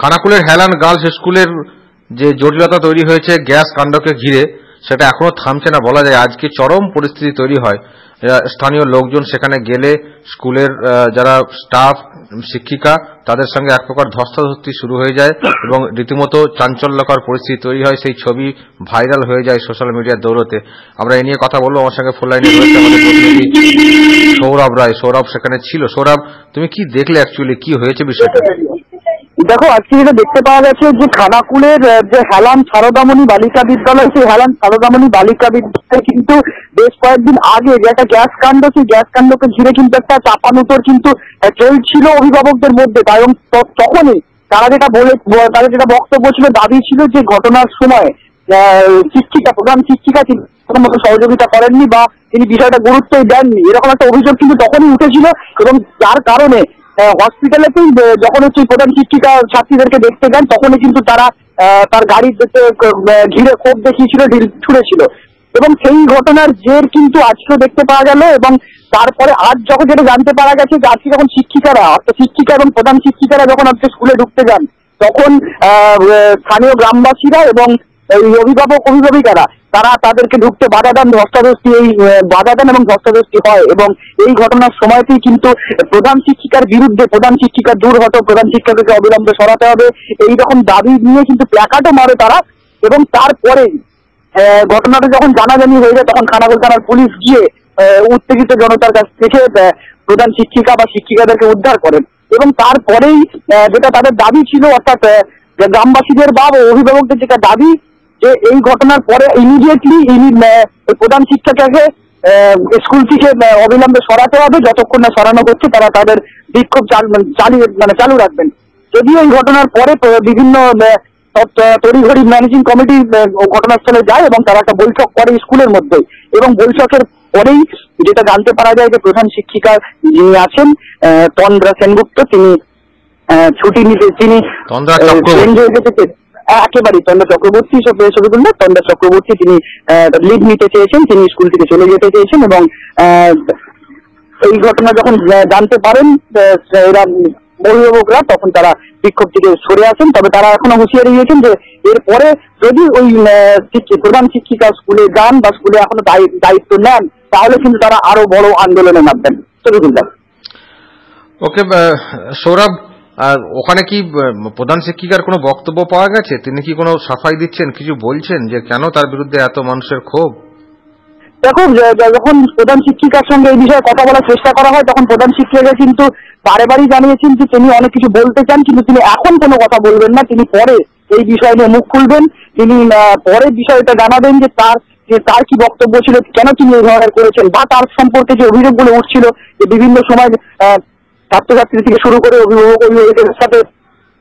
খানাকুলের হেলান গার্লস স্কুলের যে জটিলতা তৈরি হয়েছে গ্যাস কাণ্ডকে ঘিরে, সেটা এখনও থামছে না বলা যায়। আজকে চরম পরিস্থিতি তৈরি হয়। স্থানীয় লোকজন সেখানে গেলে স্কুলের যারা স্টাফ, শিক্ষিকা, তাদের সঙ্গে এক প্রকার ধস্তাধস্তি শুরু হয়ে যায় এবং রীতিমতো চাঞ্চল্যকর পরিস্থিতি তৈরি হয়। সেই ছবি ভাইরাল হয়ে যায় সোশ্যাল মিডিয়ার দৌড়তে আমরা এ নিয়ে কথা বলব। আমার সঙ্গে ফোন লাইনে সৌরভ রায়। সৌরভ সেখানে ছিল। সৌরভ, তুমি কি দেখলে অ্যাকচুয়ালি কি হয়েছে বিষয়টা? দেখো, আজকে যেটা দেখতে পাওয়া গেছে যে খানাকুলের যে হেলান সারদামণি বালিকা বিদ্যালয়, সেই হেলান সারদামণি বালিকা বিদ্যালয়ে কিন্তু বেশ কয়েকদিন আগে যে একটা গ্যাস কাণ্ড, সেই গ্যাস কাণ্ডকে ঘিরে কিন্তু একটা চাপানুতর কিন্তু চলছিল অভিভাবকদের মধ্যে। কারণ তখনই তারা যেটা বলে তাদের যেটা বক্তব্য ছিল, দাবি ছিল যে ঘটনার সময় শিক্ষিকা, প্রধান শিক্ষিকা তিনি কোনো মতো সহযোগিতা করেননি বা তিনি বিষয়টা গুরুত্বই দেননি। এরকম একটা অভিযোগ কিন্তু তখনই উঠেছিল এবং যার কারণে হসপিটালেতেই যখন হচ্ছে প্রধান শিক্ষিকা ছাত্রীদেরকে দেখতে যান, তখনই কিন্তু তারা তার গাড়ি ঘিরে ক্ষোভ দেখিয়েছিল, ঢিল ছুড়েছিল। এবং সেই ঘটনার জের কিন্তু আজকেও দেখতে পাওয়া গেল এবং তারপরে আজ যখন যেটা জানতে পারা গেছে যে আজকে যখন শিক্ষিকারা, অর্থাৎ শিক্ষিকা এবং প্রধান শিক্ষিকারা যখন আজকে স্কুলে ঢুকতে যান, তখন স্থানীয় গ্রামবাসীরা এবং এই অভিভাবক, অভিভাবিকারা, তারা তাদেরকে ঢুকতে বাধা দেন, ধস্তাধস্তি এই বাধা দেন এবং ধস্তাধস্তি হয় এবং এই ঘটনার সময়তেই কিন্তু প্রধান শিক্ষিকার বিরুদ্ধে প্রধান শিক্ষিকা দূর হতো প্রধান শিক্ষককে অবিলম্বে সরাতে হবে। এই রকম দাবি নিয়ে কিন্তু প্ল্যাকার্ডও মারে তারা এবং তারপরেই ঘটনাটা যখন জানাজানি হয়ে যায়, তখন খানাকুল থানার পুলিশ গিয়ে উত্তেজিত জনতার কাছ থেকে প্রধান শিক্ষিকা বা শিক্ষিকাদেরকে উদ্ধার করেন এবং তারপরেই যেটা তাদের দাবি ছিল, অর্থাৎ গ্রামবাসীদের বা অভিভাবকদের যেটা দাবি যে এই ঘটনার পরে ইমিডিয়েটলি ইনি প্রধান শিক্ষিকাকে স্কুল থেকে অবিলম্বে সরাতে হবে। যতক্ষণ না সরানো হচ্ছে তারা তাদের বিক্ষোভ চাল- মানে চালিয়ে মানে চালু রাখবেন। যদিও এই ঘটনার পরে বিভিন্ন তড়িঘড়ি ম্যানেজিং কমিটি ঘটনাস্থলে যায় এবং তারা একটা বৈঠক করে স্কুলের মধ্যে। এবং বৈঠকের পরেই যেটা জানতে পারা যায় যে প্রধান শিক্ষিকা যিনি আছেন তন্দ্রা সেনগুপ্ত তিনি আহ, ছুটি নিতে তিনি change হয়ে গেছে। একেবারেই তন্দ্রা চক্রবর্তী সব- ছবিগুলো তন্দ্রা চক্রবর্তী তিনি লিড নিতে চেয়েছেন, তিনি স্কুল থেকে চলে যেতে চেয়েছেন এবং এই ঘটনা যখন জানতে পারেন এরা অভিভাবকরা, তখন তারা বিক্ষোভ থেকে সরে আসেন। তবে তারা এখনও হুঁশিয়ারি দিয়েছেন যে, এরপরে যদি ওই প্রধান শিক্ষিকা স্কুলে যান বা স্কুলে এখনও দায়িত্ব নেন, তাহলে কিন্তু তারা আরও বড় আন্দোলনে নামবেন। চলুন ওকে সৌরভ আর ওখানে কি প্রধান শিক্ষিকার কোনো বক্তব্য পাওয়া গেছে? তিনি কি কোনো সাফাই দিচ্ছেন, কিছু বলছেন যে কেন তার বিরুদ্ধে এত মানুষের ক্ষোভ? দেখো যখন প্রধান শিক্ষিকার সঙ্গে এই বিষয়ে কথা বলার চেষ্টা করা হয়, তখন প্রধান শিক্ষিকা কিন্তু বারে বারই জানিয়েছেন যে তিনি অনেক কিছু বলতে চান, কিন্তু তিনি এখন কোনো কথা বলবেন না। তিনি পরে এই বিষয় নিয়ে মুখ খুলবেন। তিনি পরে বিষয়টা জানাবেন যে তার যে তার কি বক্তব্য ছিল, কেন তিনি এই ধরনের করেছেন, বা তার সম্পর্কে যে অভিযোগগুলো উঠছিল, যে বিভিন্ন সময় ছাত্রছাত্রী থেকে শুরু করে অভিভাবক অভিভাবকের সাথে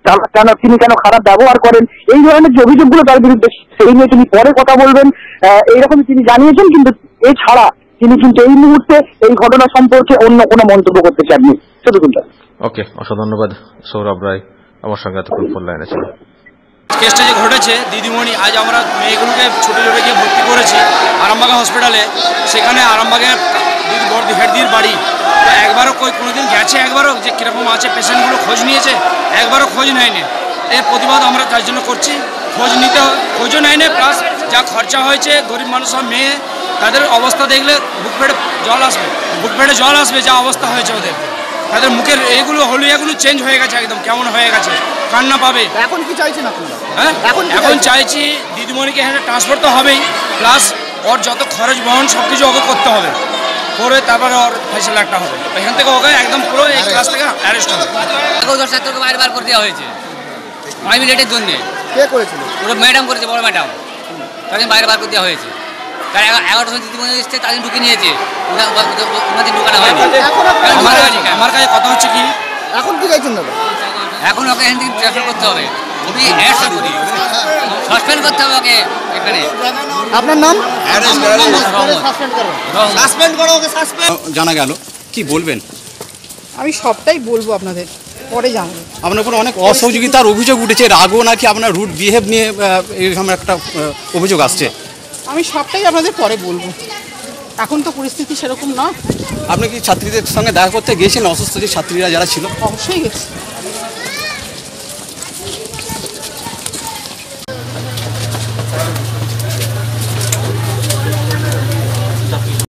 তার- কেন তিনি কেন খারাপ ব্যবহার করেন? এই ধরনের যে অভিযোগগুলো তার বিরুদ্ধে সেই নিয়ে তিনি পরে কথা বলবেন। আহ, এইরকম তিনি জানিয়েছেন কিন্তু এছাড়া তিনি কিন্তু এই মুহূর্তে এই ঘটনা সম্পর্কে অন্য কোনো মন্তব্য করতে চাননি। কিন্তু ওকে অসংখ্য ধন্যবাদ সৌরভ রায়। আমার সঙ্গে এতক্ষণ ফোন লাইনে ছিল কেসটা যে ঘটেছে দিদিমণি আজ আমরা মেয়েগুলোকে ছোটো ছোটো গিয়ে ভর্তি করেছি আরামবাগ হসপিটালে সেখানে আরামবাগের দিদি হেডদির বাড়ি। একবারও কই কোনোদিন গেছে একবারও? যে কীরকম আছে পেশেন্টগুলো খোঁজ নিয়েছে একবারও খোঁজ নেয়নি। এর প্রতিবাদ আমরা তার জন্য করছি। খোঁজ নিতে খোঁজও নেয়নি প্লাস যা খরচা হয়েছে গরিব মানুষ সব মেয়ে তাদের অবস্থা দেখলে বুক পেটে জল আসবে। বুক পেটে জল আসবে যা অবস্থা হয়েছে ওদের। তাদের মুখের এইগুলো হলুয়াগুলো চেঞ্জ হয়ে গেছে একদম কেমন হয়ে গেছে কান্না পাবে। এখন কি চাইছেন আপনারা? হ্যাঁ? এখন এখন চাইছি দিদিমণিকে এখানে ট্রান্সফার তো হবেই প্লাস ওর যত খরচ বহন সব কিছু ওকে করতে হবে। করে তারপরে ওর ফেসলা একটা হবে। এখান থেকে ওকে একদম পুরো এই ক্লাস থেকে অ্যারেস্ট হবে। দশ ছাত্রকে বাইরে বার করে দেওয়া হয়েছে। প্রাইভেটের জন্যে। কে করেছিল? পুরো ম্যাডাম করেছে বড় ম্যাডাম তাদের বাইরে বার করে দেওয়া হয়েছে। তার এগা- এগারোটা সময় দিদিমণি এসছে তাদের ঢুকে নিয়েছে। ওখানে ঢুকানো হয়নি। আমার কাছে চাইছেন? আমার কাছে কথা হচ্ছে কি? এখন কি চাইছেন এখন ওকে এখান থেকে ট্রান্সফার করতে হবে। খুবই অ্যারেস্ট সাসপেন্ড করতে হবে ওকে এখানে। আপনার নাম? জানা গেল। কি বলবেন? আমি সবটাই বলব আপনাদের পরে জানব। আপনার উপর অনেক অসহযোগিতার অভিযোগ উঠেছে রাগও নাকি আপনার রুট বিহেভ নিয়ে এরকম একটা অভিযোগ আসছে? আমি সবটাই আপনাদের পরে বলব। এখন তো পরিস্থিতি সেরকম না। আপনি কি ছাত্রীদের সঙ্গে দেখা করতে গিয়েছেন? অসুস্থ যে ছাত্রীরা যারা ছিল? অবশ্যই গেছি।